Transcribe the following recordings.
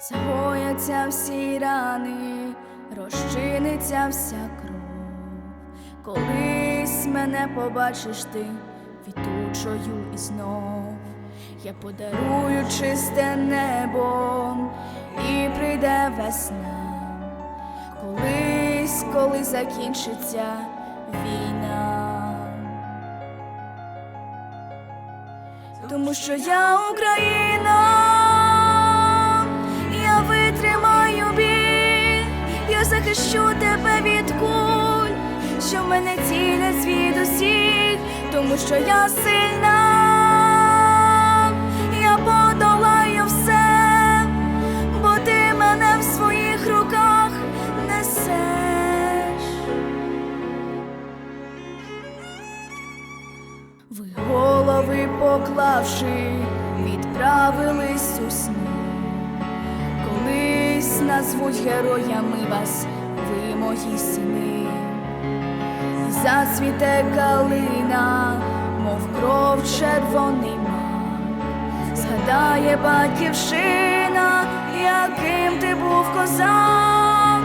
Загояться всі рани, розчиниться вся кров. Колись мене побачиш ти квітучою і знов. Я подарую чисте небо і прийде весна. Колись, коли закінчиться війна. Тому що я Україна, захищу тебе від куль, що мене цілять звідусіль, тому що я сильна, я подолаю все, бо ти мене в своїх руках несеш. Ви голови поклавши, відправились у сни. Назвуть героями вас, ви мої сини. І зацвіте калина, мов кров червоний. Згадає батьківщина, яким ти був козак.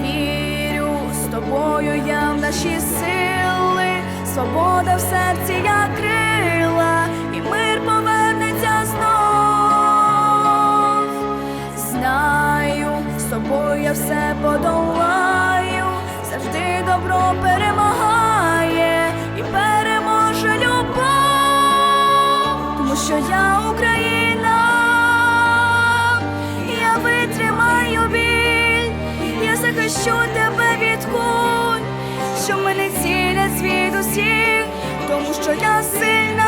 Вірю з тобою я в наші сили, свобода в серці я подолаю, завжди добро перемагає і переможе любов, тому що я Україна, я витримаю біль, я захищу тебе від куль, що мене цілять звідусіль, тому що я сильна.